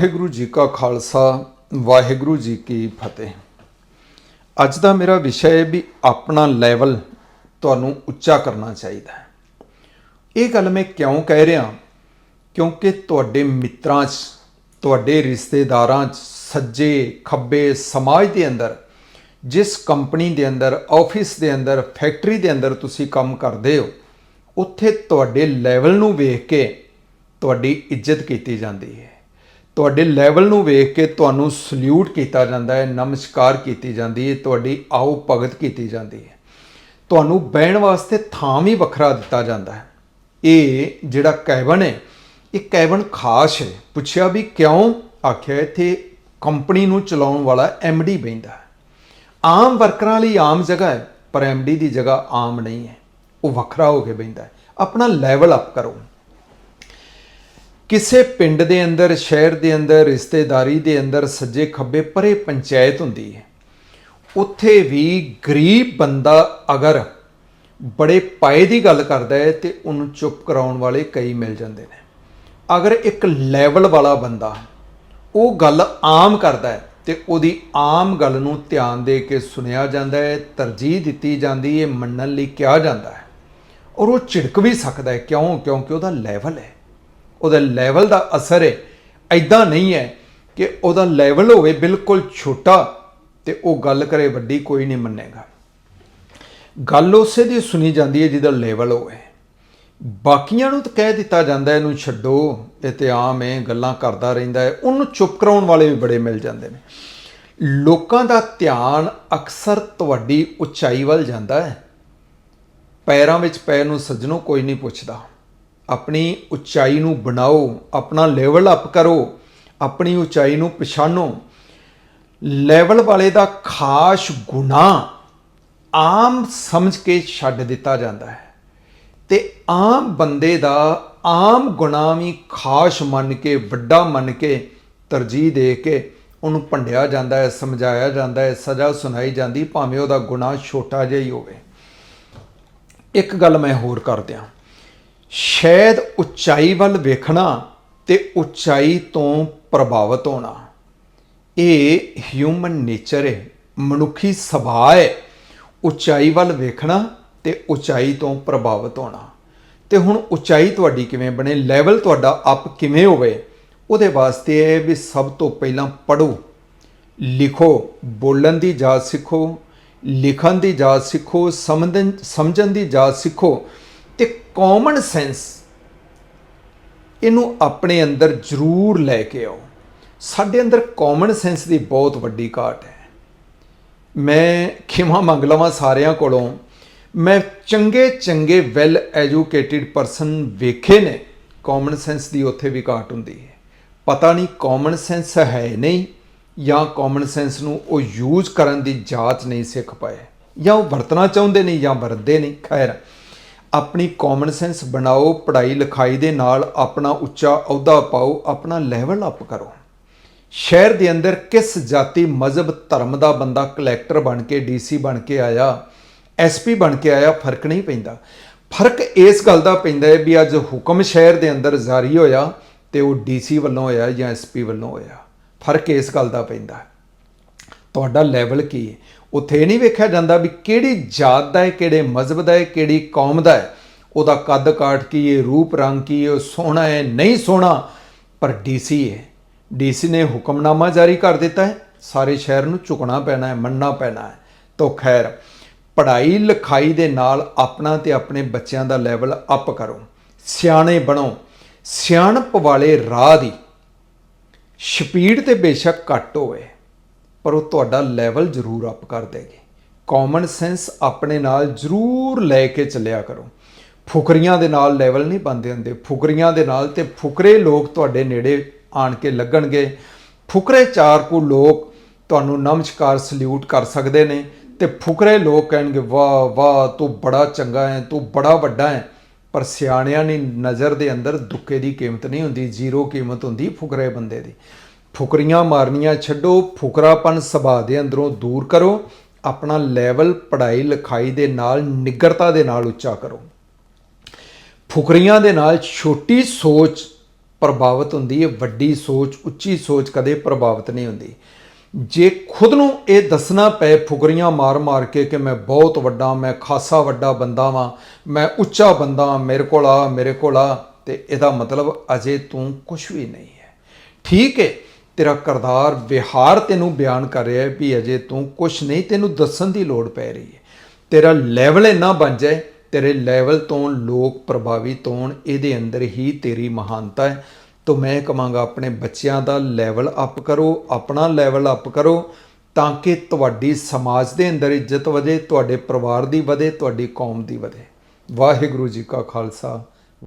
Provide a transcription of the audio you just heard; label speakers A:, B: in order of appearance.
A: ਵਾਹਿਗੁਰੂ ਜੀ ਕਾ ਖਾਲਸਾ, ਵਾਹਿਗੁਰੂ ਜੀ ਕੀ ਫਤਿਹ। ਅੱਜ ਦਾ ਮੇਰਾ ਵਿਸ਼ਾ ਹੈ ਵੀ ਆਪਣਾ ਲੈਵਲ ਤੁਹਾਨੂੰ ਉੱਚਾ ਕਰਨਾ ਚਾਹੀਦਾ ਹੈ। ਇਹ ਗੱਲ ਮੈਂ ਕਿਉਂ ਕਹਿ ਰਿਹਾ? ਕਿਉਂਕਿ ਤੁਹਾਡੇ ਮਿੱਤਰਾਂ 'ਚ, ਤੁਹਾਡੇ ਰਿਸ਼ਤੇਦਾਰਾਂ 'ਚ, ਸੱਜੇ, ਖੱਬੇ ਸਮਾਜ ਦੇ ਅੰਦਰ, ਜਿਸ ਕੰਪਨੀ ਦੇ ਅੰਦਰ, ਆਫਿਸ ਦੇ ਅੰਦਰ, ਫੈਕਟਰੀ ਦੇ ਅੰਦਰ ਤੁਸੀਂ ਕੰਮ ਕਰਦੇ ਹੋ, ਉੱਥੇ ਤੁਹਾਡੇ ਲੈਵਲ ਨੂੰ ਵੇਖ ਕੇ ਤੁਹਾਡੀ ਇੱਜ਼ਤ ਕੀਤੀ ਜਾਂਦੀ ਹੈ। ਤੁਹਾਡੇ ਲੈਵਲ ਨੂੰ ਵੇਖ ਕੇ ਤੁਹਾਨੂੰ ਸਲੂਟ ਕੀਤਾ ਜਾਂਦਾ ਹੈ, ਨਮਸਕਾਰ ਕੀਤੀ ਜਾਂਦੀ ਹੈ, ਤੁਹਾਡੀ ਆਓ ਭਗਤ ਕੀਤੀ ਜਾਂਦੀ ਹੈ। ਤੁਹਾਨੂੰ ਬਹਿਣ ਵਾਸਤੇ ਥਾਂ ਵੀ ਵੱਖਰਾ ਦਿੱਤਾ ਜਾਂਦਾ ਹੈ। ਇਹ ਜਿਹੜਾ ਕੈਬਨ ਹੈ, ਇਹ ਕੈਬਨ ਖਾਸ ਹੈ। ਪੁੱਛਿਆ ਵੀ ਕਿਉਂ? ਆਖਿਆ ਇੱਥੇ ਕੰਪਨੀ ਨੂੰ ਚਲਾਉਣ ਵਾਲਾ ਡੀ ਬੈਂਦਾ ਹੈ। ਆਮ ਵਰਕਰਾਂ ਲਈ ਆਮ ਜਗ੍ਹਾ ਹੈ, ਪਰ ਡੀ ਦੀ ਜਗ੍ਹਾ ਆਮ ਨਹੀਂ ਹੈ। ਉਹ ਵੱਖਰਾ ਹੋ ਕੇ ਬੈਂਦਾ ਹੈ। ਆਪਣਾ ਲੈਵਲ ਅਪ ਕਰੋ। ਕਿਸੇ ਪਿੰਡ ਦੇ ਅੰਦਰ, ਸ਼ਹਿਰ ਦੇ ਅੰਦਰ, ਰਿਸ਼ਤੇਦਾਰੀ ਦੇ ਅੰਦਰ ਸੱਜੇ ਖੱਬੇ ਪਰੇ ਪੰਚਾਇਤ ਹੁੰਦੀ ਹੈ। ਉੱਥੇ ਵੀ ਗਰੀਬ ਬੰਦਾ ਅਗਰ ਬੜੇ ਪਾਏ ਦੀ ਗੱਲ ਕਰਦਾ ਹੈ ਤੇ ਉਹਨੂੰ ਚੁੱਪ ਕਰਾਉਣ ਵਾਲੇ ਕਈ ਮਿਲ ਜਾਂਦੇ ਨੇ। ਅਗਰ ਇੱਕ ਲੈਵਲ ਵਾਲਾ ਬੰਦਾ ਉਹ ਗੱਲ ਆਮ ਕਰਦਾ ਹੈ ਤੇ ਉਹਦੀ ਆਮ ਗੱਲ ਨੂੰ ਧਿਆਨ ਦੇ ਕੇ ਸੁਣਿਆ ਜਾਂਦਾ ਹੈ, ਤਰਜੀਹ ਦਿੱਤੀ ਜਾਂਦੀ ਹੈ, ਮੰਨਣ ਲਈ ਕਿਹਾ ਜਾਂਦਾ ਹੈ। ਔਰ ਉਹ ਝਿੜਕ ਵੀ ਸਕਦਾ ਹੈ। ਕਿਉਂ? ਕਿਉਂਕਿ ਉਹਦਾ ਲੈਵਲ ਹੈ। ਉਹਦੇ ਲੈਵਲ ਦਾ ਅਸਰ ਹੈ। ਐਦਾਂ ਨਹੀਂ ਹੈ ਕਿ ਉਹਦਾ ਲੈਵਲ ਹੋਵੇ ਬਿਲਕੁਲ ਛੋਟਾ ਤੇ ਉਹ ਗੱਲ ਕਰੇ ਵੱਡੀ ਕੋਈ ਨਹੀਂ ਮੰਨੇਗਾ। ਗੱਲ ਉਸੇ ਦੀ ਸੁਣੀ ਜਾਂਦੀ ਹੈ ਜਿਹਦਾ ਲੈਵਲ ਹੋਵੇ ਬਾਕੀਆਂ ਨੂੰ ਤਾਂ ਕਹਿ ਦਿੱਤਾ ਜਾਂਦਾ ਇਹਨੂੰ ਛੱਡੋ, ਇਹ ਤੇ ਆਮ ਹੈ, ਗੱਲਾਂ ਕਰਦਾ ਰਹਿੰਦਾ ਹੈ। ਉਹਨੂੰ ਚੁੱਪ ਕਰਾਉਣ ਵਾਲੇ ਵੀ ਬੜੇ ਮਿਲ ਜਾਂਦੇ ਨੇ। ਲੋਕਾਂ ਦਾ ਧਿਆਨ ਅਕਸਰ ਤੁਹਾਡੀ ਉਚਾਈ ਵੱਲ ਜਾਂਦਾ ਹੈ। ਪੈਰਾਂ ਵਿੱਚ ਪੈਰ ਨੂੰ ਸੱਜਣੋ ਕੋਈ ਨਹੀਂ ਪੁੱਛਦਾ। ਆਪਣੀ ਉਚਾਈ ਨੂੰ ਬਣਾਓ, ਆਪਣਾ ਲੈਵਲ ਅਪ ਕਰੋ, ਆਪਣੀ ਉਚਾਈ ਨੂੰ ਪਛਾਣੋ। ਲੈਵਲ ਵਾਲੇ ਦਾ ਖਾਸ ਗੁਨਾ ਆਮ ਸਮਝ ਕੇ ਛੱਡ ਦਿੱਤਾ ਜਾਂਦਾ ਹੈ ਤੇ ਆਮ ਬੰਦੇ ਦਾ ਆਮ ਗੁਨਾਹ ਵੀ ਖਾਸ ਮੰਨ ਕੇ, ਵੱਡਾ ਮੰਨ ਕੇ, ਤਰਜੀਹ ਦੇ ਕੇ ਉਹਨੂੰ ਭੰਡਿਆ ਜਾਂਦਾ ਹੈ, ਸਮਝਾਇਆ ਜਾਂਦਾ ਹੈ, ਸਜ਼ਾ ਸੁਣਾਈ ਜਾਂਦੀ, ਭਾਵੇਂ ਉਹਦਾ ਗੁਨਾਹ ਛੋਟਾ ਜਿਹਾ ਹੀ ਹੋਵੇ। ਇੱਕ ਗੱਲ ਮੈਂ ਹੋਰ ਕਰ ਦਿਆਂ ਸ਼ਾਇਦ ਉਚਾਈ ਵੱਲ ਵੇਖਣਾ ਤੇ ਉਚਾਈ ਤੋਂ ਪ੍ਰਭਾਵਿਤ ਹੋਣਾ। ਇਹ ਹਿਊਮਨ ਨੇਚਰ ਹੈ, ਮਨੁੱਖੀ ਸੁਭਾਅ ਹੈ। ਉਚਾਈ ਵੱਲ ਵੇਖਣਾ ਤੇ ਉਚਾਈ ਤੋਂ ਪ੍ਰਭਾਵਿਤ ਹੋਣਾ। ਤੇ ਹੁਣ ਉਚਾਈ ਤੁਹਾਡੀ ਕਿਵੇਂ ਬਣੇ ਲੈਵਲ ਤੁਹਾਡਾ ਅਪ ਕਿਵੇਂ ਹੋਵੇ, ਉਹਦੇ ਵਾਸਤੇ ਇਹ ਵੀ ਸਭ ਤੋਂ ਪਹਿਲਾਂ ਪੜੋ ਲਿਖੋ, ਬੋਲਣ ਦੀ ਜਾਚ ਸਿੱਖੋ, ਲਿਖਣ ਦੀ ਜਾਚ ਸਿੱਖੋ, ਸਮਝਣ ਸਮਝਣ ਦੀ ਜਾਚ ਸਿੱਖੋ। ਤੇ ਕਾਮਨ ਸੈਂਸ ਇਹਨੂੰ ਆਪਣੇ ਅੰਦਰ ਜ਼ਰੂਰ ਲੈ ਕੇ ਆਓ। ਸਾਡੇ ਅੰਦਰ ਕਾਮਨ ਸੈਂਸ ਦੀ ਬਹੁਤ ਵੱਡੀ ਘਾਟ ਹੈ। ਮੈਂ ਖਿਮਾ ਮੰਗ ਲਵਾਂ ਸਾਰਿਆਂ ਕੋਲੋਂ, ਮੈਂ ਚੰਗੇ ਚੰਗੇ ਵੈਲ ਐਜੂਕੇਟਿਡ ਪਰਸਨ ਵੇਖੇ ਨੇ ਕਾਮਨ ਸੈਂਸ ਦੀ ਉੱਥੇ ਵੀ ਘਾਟ ਹੁੰਦੀ ਹੈ। ਪਤਾ ਨਹੀਂ ਕਾਮਨ ਸੈਂਸ ਹੈ ਨਹੀਂ ਜਾਂ ਕਾਮਨ ਸੈਂਸ ਨੂੰ ਉਹ ਯੂਜ਼ ਕਰਨ ਦੀ ਜਾਚ ਨਹੀਂ ਸਿੱਖ ਪਾਏ ਜਾਂ ਉਹ ਵਰਤਣਾ ਚਾਹੁੰਦੇ ਨਹੀਂ ਜਾਂ ਵਰਤਦੇ ਨਹੀਂ ਖੈਰ ਆਪਣੀ ਕਾਮਨ ਸੈਂਸ ਬਣਾਓ, ਪੜ੍ਹਾਈ ਲਿਖਾਈ ਦੇ ਨਾਲ ਆਪਣਾ ਉੱਚਾ ਅਹੁਦਾ ਪਾਓ, ਆਪਣਾ ਲੈਵਲ ਅਪ ਕਰੋ। ਸ਼ਹਿਰ ਦੇ ਅੰਦਰ ਕਿਸ ਜਾਤੀ ਮਜ਼ਹਬ, ਧਰਮ ਦਾ ਬੰਦਾ ਕਲੈਕਟਰ ਬਣ ਕੇ ਡੀਸੀ ਬਣ ਕੇ ਆਇਆ ਐਸਪੀ ਬਣ ਕੇ ਆਇਆ, ਫ਼ਰਕ ਨਹੀਂ ਪੈਂਦਾ। ਫ਼ਰਕ ਇਸ ਗੱਲ ਦਾ ਪੈਂਦਾ ਹੈ ਵੀ ਅੱਜ ਹੁਕਮ ਸ਼ਹਿਰ ਦੇ ਅੰਦਰ ਜਾਰੀ ਹੋਇਆ ਤੇ ਉਹ ਡੀਸੀ ਵੱਲੋਂ ਹੋਇਆ ਜਾਂ ਐਸਪੀ ਵੱਲੋਂ ਹੋਇਆ। ਫ਼ਰਕ ਇਸ ਗੱਲ ਦਾ ਪੈਂਦਾ ਤੁਹਾਡਾ ਲੈਵਲ ਕੀ ਹੈ? ਉੱਥੇ ਇਹ ਨਹੀਂ ਵੇਖਿਆ ਜਾਂਦਾ ਵੀ ਕਿਹੜੀ ਜਾਤ ਦਾ ਹੈ, ਕਿਹੜੇ ਮਜ਼ਹਬ ਦਾ ਹੈ, ਕਿਹੜੀ ਕੌਮ ਦਾ ਹੈ। ਉਹਦਾ ਕੱਦ ਕਾਠ ਕੀ ਹੈ, ਰੂਪ ਰੰਗ ਕੀ ਹੈ, ਉਹ ਸੋਹਣਾ ਹੈ, ਨਹੀਂ ਸੋਹਣਾ, ਪਰ ਡੀਸੀ ਹੈ। ਡੀਸੀ ਨੇ ਹੁਕਮਨਾਮਾ ਜਾਰੀ ਕਰ ਦਿੱਤਾ ਹੈ। ਸਾਰੇ ਸ਼ਹਿਰ ਨੂੰ ਝੁਕਣਾ ਪੈਣਾ ਹੈ, ਮੰਨਣਾ ਪੈਣਾ ਹੈ। ਤੋਂ ਖੈਰ, ਪੜ੍ਹਾਈ ਲਿਖਾਈ ਦੇ ਨਾਲ ਆਪਣਾ ਤੇ ਆਪਣੇ ਬੱਚਿਆਂ ਦਾ ਲੈਵਲ ਅਪ ਕਰੋ। ਸਿਆਣੇ ਬਣੋ। ਸਿਆਣਪ ਵਾਲੇ ਰਾਹ ਦੀ ਸਪੀਡ ਤੇ ਬੇਸ਼ੱਕ ਘੱਟ ਹੋਵੇ। ਪਰ ਉਹ ਤੁਹਾਡਾ ਲੈਵਲ ਜ਼ਰੂਰ ਅਪ ਕਰ ਦੇਗੀ। ਕਾਮਨ ਸੈਂਸ ਆਪਣੇ ਨਾਲ ਜ਼ਰੂਰ ਲੈ ਕੇ ਚੱਲਿਆ ਕਰੋ। ਫੁਕਰੀਆਂ ਦੇ ਨਾਲ ਲੈਵਲ ਨਹੀਂ ਬੰਦੇ ਹੁੰਦੇ। ਫੁਕਰੀਆਂ ਦੇ ਨਾਲ ਤੇ ਫੁਕਰੇ ਲੋਕ ਤੁਹਾਡੇ ਨੇੜੇ ਆਣ ਕੇ ਲੱਗਣਗੇ। ਫੁਕਰੇ ਚਾਰ ਕੋ ਲੋਕ ਤੁਹਾਨੂੰ ਨਮਸਕਾਰ ਸਲੂਟ ਕਰ ਸਕਦੇ ਨੇ ਤੇ ਫੁਕਰੇ ਲੋਕ ਕਹਿਣਗੇ, ਵਾਹ ਵਾਹ, ਤੂੰ ਬੜਾ ਚੰਗਾ ਹੈ, ਤੂੰ ਬੜਾ ਵੱਡਾ ਹੈ। ਪਰ ਸਿਆਣਿਆਂ ਦੀ ਨਜ਼ਰ ਦੇ ਅੰਦਰ ਦੁੱਕੇ ਦੀ ਕੀਮਤ ਨਹੀਂ ਹੁੰਦੀ, ਜ਼ੀਰੋ ਕੀਮਤ ਹੁੰਦੀ ਫੁਕਰੇ ਬੰਦੇ ਦੀ। ਫੁਕਰੀਆਂ ਮਾਰਨੀਆਂ ਛੱਡੋ ਫੁਕਰਾਪਨ ਸੁਭਾਅ ਦੇ ਅੰਦਰੋਂ ਦੂਰ ਕਰੋ ਆਪਣਾ ਲੈਵਲ ਪੜ੍ਹਾਈ ਲਿਖਾਈ ਦੇ ਨਾਲ ਨਿਗਰਤਾ ਦੇ ਨਾਲ ਉੱਚਾ ਕਰੋ। ਫੁਕਰੀਆਂ ਦੇ ਨਾਲ ਛੋਟੀ ਸੋਚ ਪ੍ਰਭਾਵਿਤ ਹੁੰਦੀ ਹੈ ਵੱਡੀ ਸੋਚ ਉੱਚੀ ਸੋਚ ਕਦੇ ਪ੍ਰਭਾਵਿਤ ਨਹੀਂ ਹੁੰਦੀ। ਜੇ ਖੁਦ ਨੂੰ ਇਹ ਦੱਸਣਾ ਪਏ ਫੁਕਰੀਆਂ ਮਾਰ-ਮਾਰ ਕੇ ਕਿ ਮੈਂ ਬਹੁਤ ਵੱਡਾ ਮੈਂ ਖਾਸਾ ਵੱਡਾ ਬੰਦਾ ਵਾਂ ਮੈਂ ਉੱਚਾ ਬੰਦਾ ਵਾਂ, ਮੇਰੇ ਕੋਲ ਆ ਮੇਰੇ ਕੋਲ ਆ ਤੇ ਇਹਦਾ ਮਤਲਬ ਅਜੇ ਤੂੰ ਕੁਝ ਵੀ ਨਹੀਂ ਹੈ। ਠੀਕ ਹੈ ਤੇਰਾ ਕਰਦਾਰ ਵਿਹਾਰ ਤੈਨੂੰ ਬਿਆਨ ਕਰ ਰਿਹਾ ਹੈ ਵੀ ਅਜੇ ਤੂੰ ਕੁਝ ਨਹੀਂ, ਤੈਨੂੰ ਦੱਸਣ ਦੀ ਲੋੜ ਪੈ ਰਹੀ ਹੈ। ਤੇਰਾ ਲੈਵਲ ਇੰਨਾ ਬਣ ਜਾਏ, ਤੇਰੇ ਲੈਵਲ ਤੋਂ ਲੋਕ ਪ੍ਰਭਾਵਿਤ ਹੋਣ, ਇਹਦੇ ਅੰਦਰ ਹੀ ਤੇਰੀ ਮਹਾਨਤਾ ਹੈ। ਤੋ ਮੈਂ ਕਹਾਂਗਾ, ਆਪਣੇ ਬੱਚਿਆਂ ਦਾ ਲੈਵਲ ਅਪ ਕਰੋ, ਆਪਣਾ ਲੈਵਲ ਅਪ ਕਰੋ, ਤਾਂ ਕਿ ਤੁਹਾਡੀ ਸਮਾਜ ਦੇ ਅੰਦਰ ਇੱਜ਼ਤ ਵਧੇ, ਤੁਹਾਡੇ ਪਰਿਵਾਰ ਦੀ ਵਧੇ, ਤੁਹਾਡੀ ਕੌਮ ਦੀ ਵਧੇ। ਵਾਹਿਗੁਰੂ ਜੀ ਕਾ ਖਾਲਸਾ।